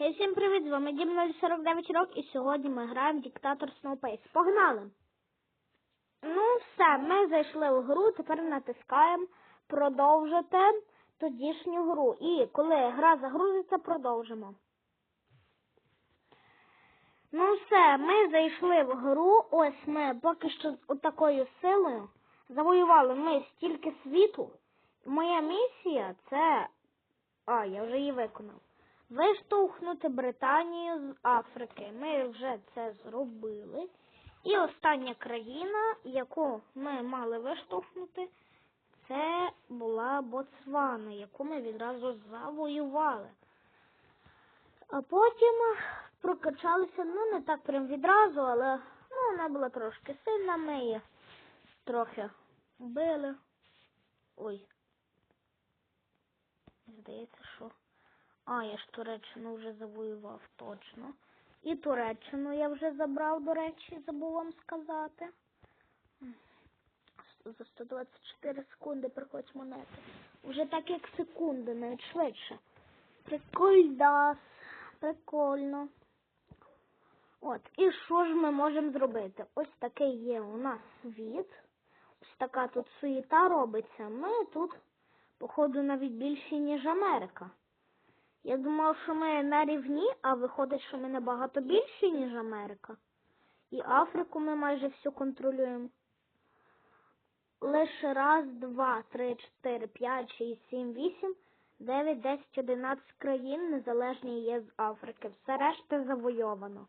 Хей, всім привіт, з вами Дім 049 рок і сьогодні ми граємо в Диктатор Snowpace. Погнали! Ну, все, ми зайшли в гру, тепер натискаємо продовжити тодішню гру. І коли гра загрузиться, продовжимо. Ну все, ми зайшли в гру. Ось ми поки що з такою силою завоювали ми стільки світу. Моя місія це. А, я вже її виконав. Виштовхнути Британію з Африки. Ми вже це зробили. І остання країна, яку ми мали виштовхнути, це була Боцвана, яку ми відразу завоювали. А потім прокачалися, ну не так прям відразу, але ну, вона була трошки сильна, ми її трохи вбили. Ой. Здається, що. А, я ж Туреччину вже завоював точно. І Туреччину я вже забрав, до речі, забув вам сказати. За 124 секунди приходять монети. Уже так як секунди, навіть швидше. Прикольдас. Прикольно. От, і що ж ми можемо зробити? Ось такий є у нас світ. Ось така тут суєта робиться. Ми тут, походу, навіть більші, ніж Америка. Я думав, що ми на рівні, а виходить, що ми набагато більші, ніж Америка. І Африку ми майже всю контролюємо. Лише раз, два, три, чотири, п'ять, шість, сім, вісім, дев'ять, десять, одинадцять країн незалежні є з Африки. Все решта завойовано.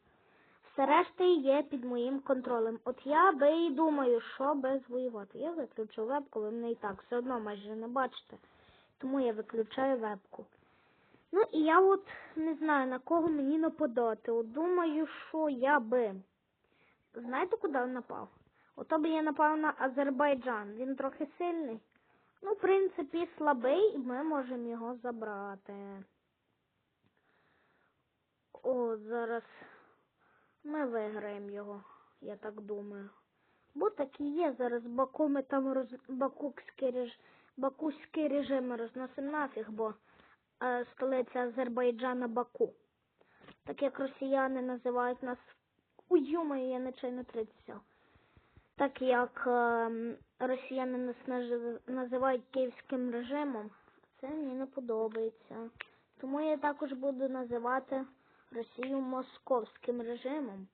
Все решта є під моїм контролем. От я би і думаю, що би звоювати. Я виключу вебку, ви мене і так все одно майже не бачите. Тому я виключаю вебку. Ну і я от не знаю на кого мені нападати. От думаю, що я би. Знаєте, куди напав? Ото би я напав на Азербайджан. Він трохи сильний. Ну, в принципі, слабий, і ми можемо його забрати. О, зараз ми виграємо його, я так думаю. Бо так і є зараз Баку ми там роз... Бакукський реж... Бакуський режим розносимо нафіг, бо столиця Азербайджана Баку. Так як росіяни називають нас. Ой, йомаю, я нечайно 30 взяв. Так як е, росіяни нас називають київським режимом, це мені не подобається. Тому я також буду називати Росію московським режимом.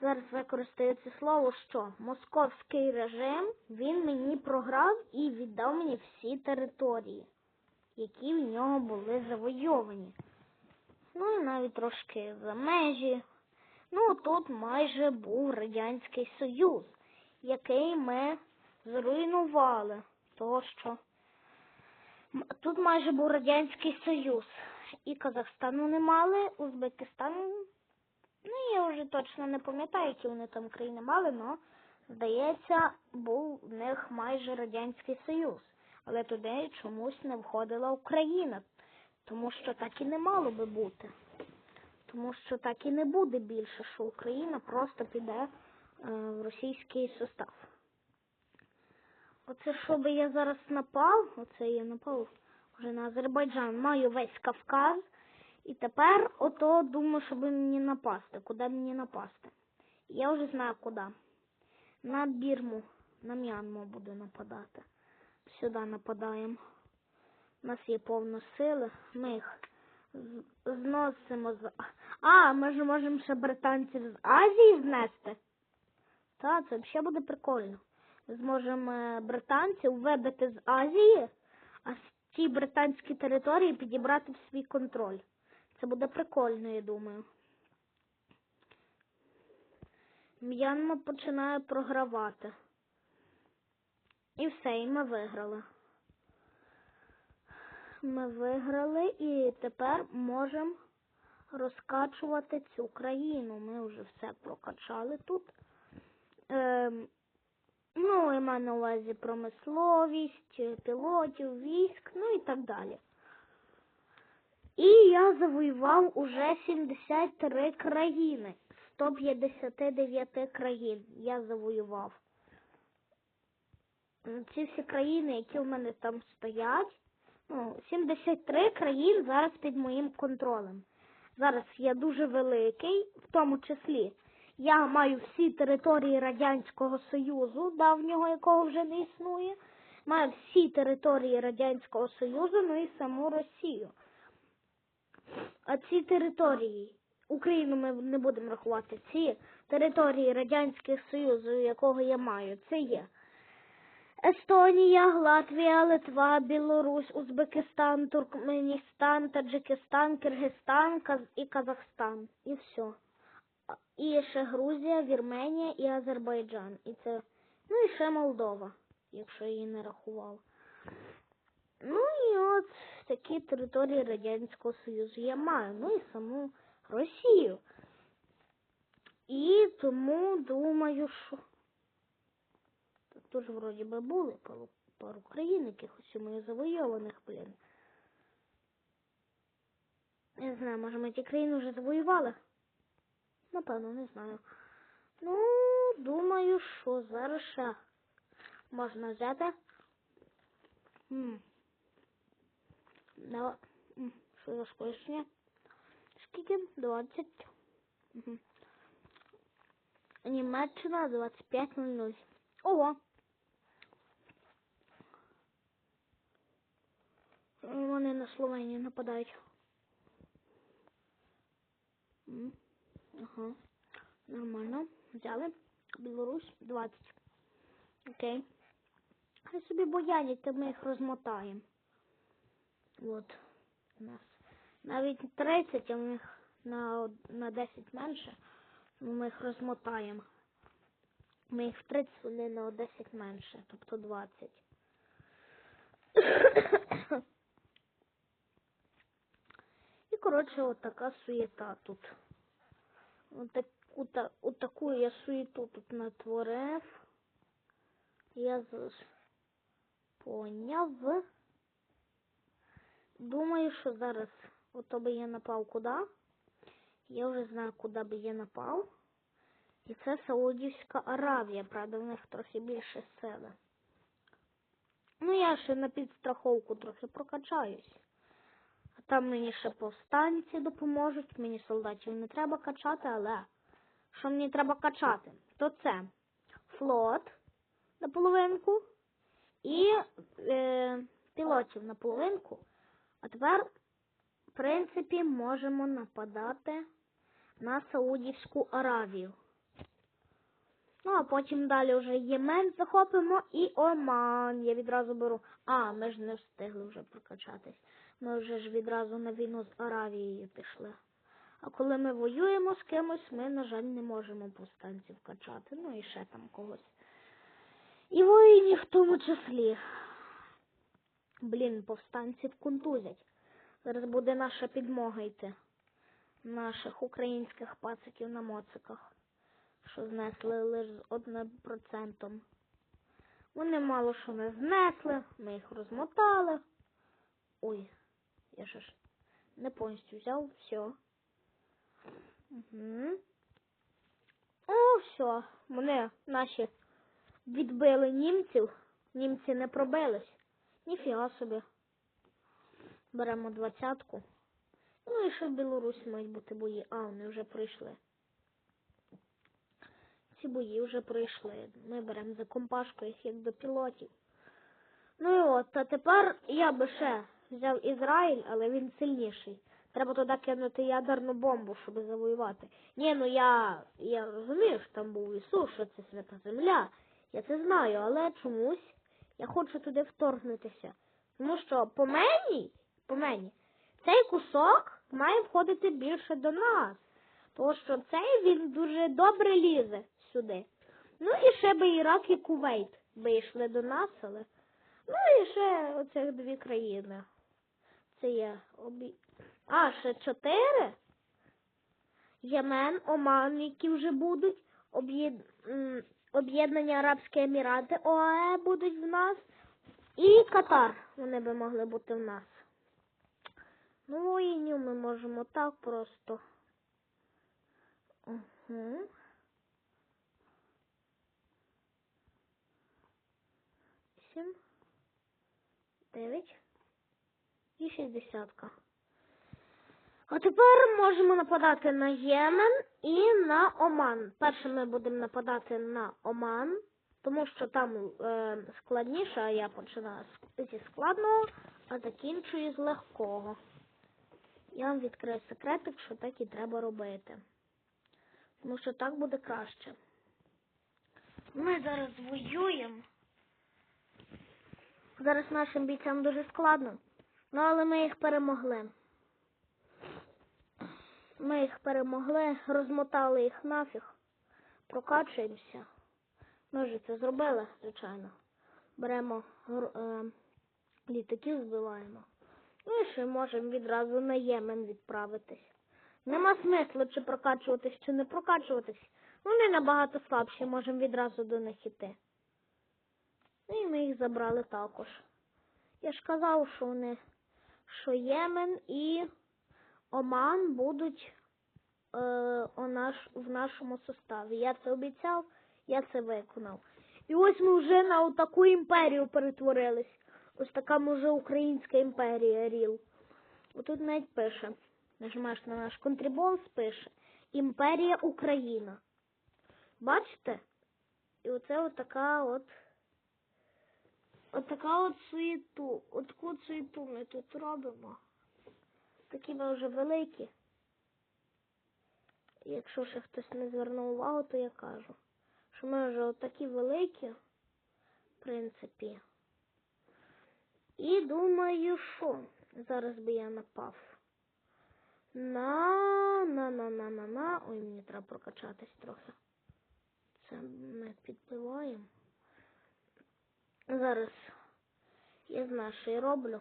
Зараз використаю це слово, що московський режим він мені програв і віддав мені всі території, які в нього були завойовані. Ну і навіть трошки за межі. Ну, тут майже був Радянський Союз, який ми зруйнували. Того, що тут майже був Радянський Союз. І Казахстану не мали, Узбекистан, ну я вже точно не пам'ятаю, які вони там країни мали, але, здається, був в них майже Радянський Союз. Але туди чомусь не входила Україна, тому що так і не мало би бути. Тому що так і не буде більше, що Україна просто піде е, в російський состав. Оце що би я зараз напав, оце я напав вже на Азербайджан, маю весь Кавказ. І тепер ото думаю, щоб мені напасти. Куди мені напасти? Я вже знаю куди. На Бірму, на М'янму буду нападати. Сюди нападаємо. У нас є повно сили. Ми їх зносимо з. А, ми ж можемо ще британців з Азії знести. Так, це взагалі буде прикольно. Ми зможемо е, британців вибити з Азії, а з ті британські території підібрати в свій контроль. Це буде прикольно, я думаю. М'янма починає програвати. І все, і ми виграли. Ми виграли і тепер можемо розкачувати цю країну. Ми вже все прокачали тут. Ем, ну, я маю на увазі промисловість, пілотів, військ, ну і так далі. І я завоював уже 73 країни. з 159 країн я завоював. Ці всі країни, які в мене там стоять, ну, 73 країн зараз під моїм контролем. зараз я дуже великий, в тому числі я маю всі території Радянського Союзу, давнього якого вже не існує. Маю всі території Радянського Союзу, ну і саму Росію. А ці території, Україну ми не будемо рахувати, ці території Радянського Союзу, якого я маю, це є Естонія, Латвія, Литва, Білорусь, Узбекистан, Туркменістан, Таджикистан, Киргизстан і Казахстан. І все. І ще Грузія, Вірменія і Азербайджан. І це, ну і ще Молдова, якщо її не рахував. Ну і от такі території Радянського Союзу я маю. Ну і саму Росію. І тому думаю, що теж вроді би були пару, пару країн, якихось моїх завойованих, блін. Не знаю, може ми ті країни вже завоювали? Напевно, не знаю. Ну, думаю, що зараз ще можна взяти. М. Давай. М, Що за скорочення? Скільки? 20. Угу. Німеччина 25.00. Ого. Вони на Словенію нападають. Ага. Нормально. Взяли. Білорусь 20. Окей. Хай собі боянять, то ми їх розмотаємо. От. У нас навіть 30, а у них на, на 10 менше. Ну, ми їх розмотаємо. Ми їх в 30, вони на 10 менше, тобто 20. Коротше, от така суєта тут. Отаку, та, отаку я суєту тут натворив. Я поняв. Думаю, що зараз ото би я напав куди. Я вже знаю, куди би я напав. І це Саудівська Аравія, правда, в них трохи більше сили. Ну, я ще на підстраховку трохи прокачаюсь. Там мені ще повстанці допоможуть, мені солдатів не треба качати, але що мені треба качати, то це флот на половинку і е, пілотів на половинку. А тепер, в принципі, можемо нападати на Саудівську Аравію. Ну, а потім далі вже Ємен захопимо і Оман. Я відразу беру. А, ми ж не встигли вже прокачатись. Ми вже ж відразу на війну з Аравією пішли. А коли ми воюємо з кимось, ми, на жаль, не можемо повстанців качати. Ну і ще там когось. І воїнів в тому числі. Блін, повстанців контузять. Зараз буде наша підмога йти. Наших українських пациків на моциках, що знесли лише з одним процентом. Вони мало що не знесли, ми їх розмотали. Ой, я ж не повністю взяв, все. Угу. О, все. Вони наші відбили німців. Німці не пробились. Ніфіга собі. Беремо двадцятку. Ну і ще в Білорусі мають бути бої. А, вони вже прийшли. Ці бої вже пройшли. Ми беремо за компашку їх як до пілотів. Ну і от, а тепер я би ще взяв Ізраїль, але він сильніший. Треба туди кинути ядерну бомбу, щоб завоювати. Ні, ну я, я розумію, що там був Ісус, що це свята земля. Я це знаю, але чомусь я хочу туди вторгнутися. Тому що по мені, по мені, цей кусок має входити більше до нас. Тому що цей він дуже добре лізе сюди. Ну і ще би Ірак і Кувейт би йшли до нас, але. Ну і ще оцих дві країни. Це є обі. А, ще чотири. Ємен, Оман, які вже будуть. Об'єднані Арабські Емірати ОАЕ будуть в нас. І Катар. Вони би могли бути в нас. Ну, воїнів ми можемо так просто. Угу. Сім. Дев'ять. І шістдесятка. А тепер можемо нападати на Ємен і на Оман. Перше ми будемо нападати на Оман, тому що там е, складніше, а я починаю зі складного, а закінчую з легкого. Я вам відкрию секретик, що так і треба робити. Тому що так буде краще. Ми зараз воюємо. Зараз нашим бійцям дуже складно, ну але ми їх перемогли. Ми їх перемогли, розмотали їх нафіг, прокачуємося. Ми вже це зробили, звичайно. Беремо е, літаків, збиваємо. Ну і ще можемо відразу на Ємен відправитись. Нема смислу чи прокачуватись, чи не прокачуватись. Вони набагато слабші, можемо відразу до них іти. Ну і ми їх забрали також. Я ж казав, що вони, що Ємен і Оман будуть е, наш, в нашому составі. Я це обіцяв, я це виконав. І ось ми вже на таку імперію перетворились. Ось така може українська імперія Ріл. Отут навіть пише. Нажимаєш на наш контрибол, пише Імперія Україна. Бачите? І оце от така от. От така от суєту. От таку ми тут робимо. Такі ми вже великі. Якщо ще хтось не звернув увагу, то я кажу, що ми вже от такі великі, в принципі. І думаю, що зараз би я напав. На, на, на, на, на, на. Ой, мені треба прокачатись трохи. Це ми підпливаємо. Зараз я знаю, що я роблю.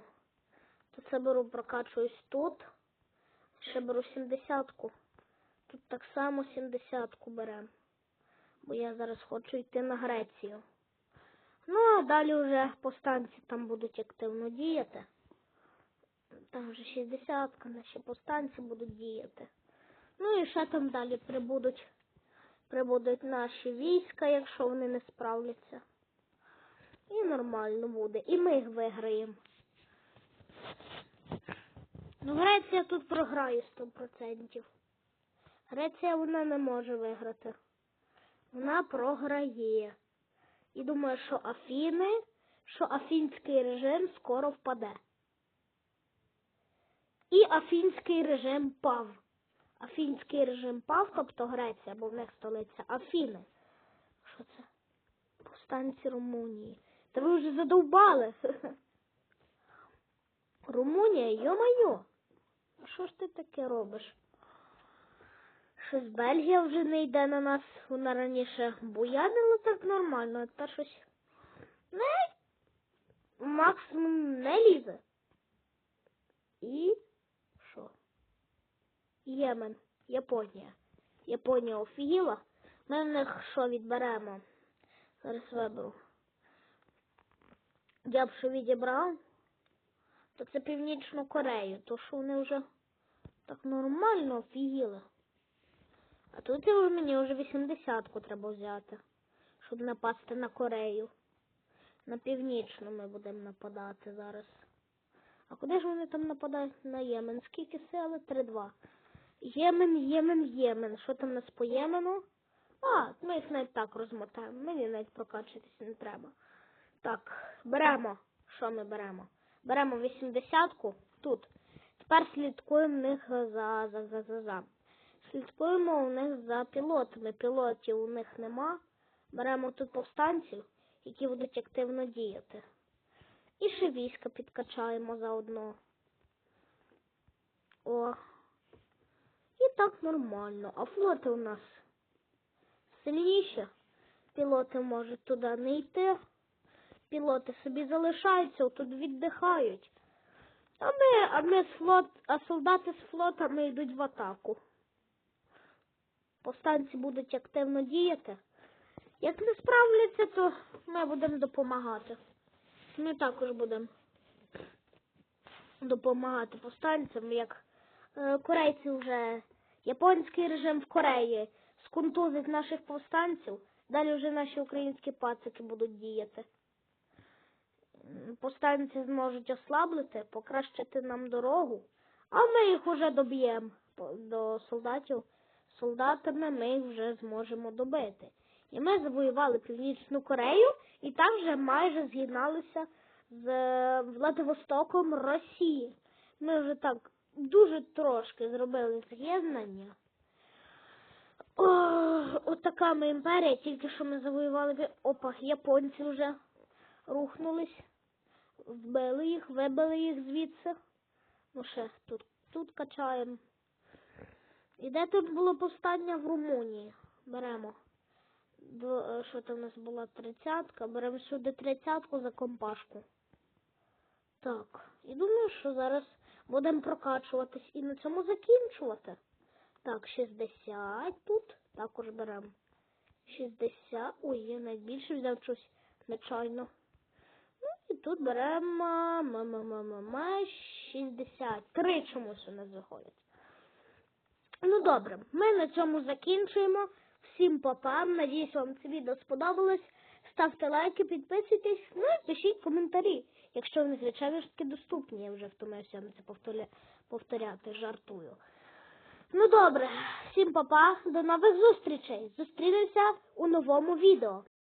То це беру, прокачуюсь тут. Ще беру сімдесятку. Тут так само сімдесятку беремо. Бо я зараз хочу йти на Грецію. Ну, а далі вже повстанці там будуть активно діяти. Там вже 60-ка, наші повстанці будуть діяти. Ну і ще там далі прибудуть, прибудуть наші війська, якщо вони не справляться. І нормально буде. І ми їх виграємо. Ну, Греція тут програє 100%. Греція вона не може виграти. Вона програє. І думаю, що Афіни, що афінський режим скоро впаде. І афінський режим пав. Афінський режим пав, тобто Греція, бо в них столиця Афіни. Що це? Повстанці Румунії. Та ви вже задовбали. Румунія, йо-майо. Що ж ти таке робиш? Щось Бельгія вже не йде на нас. Вона раніше буянила так нормально, а тепер щось не максимум не лізе. І що? Ємен, Японія. Японія офігіла. Ми в них що відберемо? Зараз виберу. Я б що відібрав, то це Північну Корею, то що вони вже так нормально офігіли. А тут я вже мені вже 80-ку треба взяти, щоб напасти на Корею. На північну ми будемо нападати зараз. А куди ж вони там нападають? На Ємен. Скільки сили? 3-2. Ємен, Ємен, Ємен. Що там у нас по Ємену? А, ми їх навіть так розмотаємо. Мені навіть прокачуватись не треба. Так, беремо. Що ми беремо? Беремо 80-ку тут. Тепер слідкуємо в них за, за, за, за, за. Слідкуємо у них за пілотами. Пілотів у них нема. Беремо тут повстанців, які будуть активно діяти. І ще війська підкачаємо заодно. О. І так нормально. А флоти у нас сильніші. Пілоти можуть туди не йти. Пілоти собі залишаються, тут віддихають. А ми, а ми з флот, а солдати з флотами йдуть в атаку. Повстанці будуть активно діяти. Як не справляться, то ми будемо допомагати. Ми також будемо допомагати повстанцям, як е, корейці вже японський режим в Кореї скунтузить наших повстанців, далі вже наші українські пацики будуть діяти. Повстанці зможуть ослаблити, покращити нам дорогу, А ми їх уже доб'ємо до солдатів. Солдатами ми їх вже зможемо добити. І ми завоювали Північну Корею і там вже майже з'єдналися з е, Владивостоком Росії. Ми вже так дуже трошки зробили з'єднання. О, отака ми імперія, тільки що ми завоювали. Опа, японці вже рухнулись. Вбили їх, вибили їх звідси. Ну ще тут, тут качаємо. І де тут було повстання в Румунії? Беремо. До, е, що там у нас була тридцятка? Беремо сюди тридцятку за компашку. Так. І думаю, що зараз будемо прокачуватись і на цьому закінчувати. Так, 60 тут. Також беремо. 60. Ой, я навіть більше взяв щось нечайно. І тут беремо ма-ма-ма-ма-ма, 60. Три чомусь у нас виходять. Ну добре, ми на цьому закінчуємо. Всім папа. Надіюсь, вам це відео сподобалось. Ставте лайки, підписуйтесь, ну і пишіть коментарі, якщо вони, звичайно ж таки доступні. Я вже втомився на це повторя... повторяти, жартую. Ну добре, всім папа, до нових зустрічей. Зустрінемося у новому відео.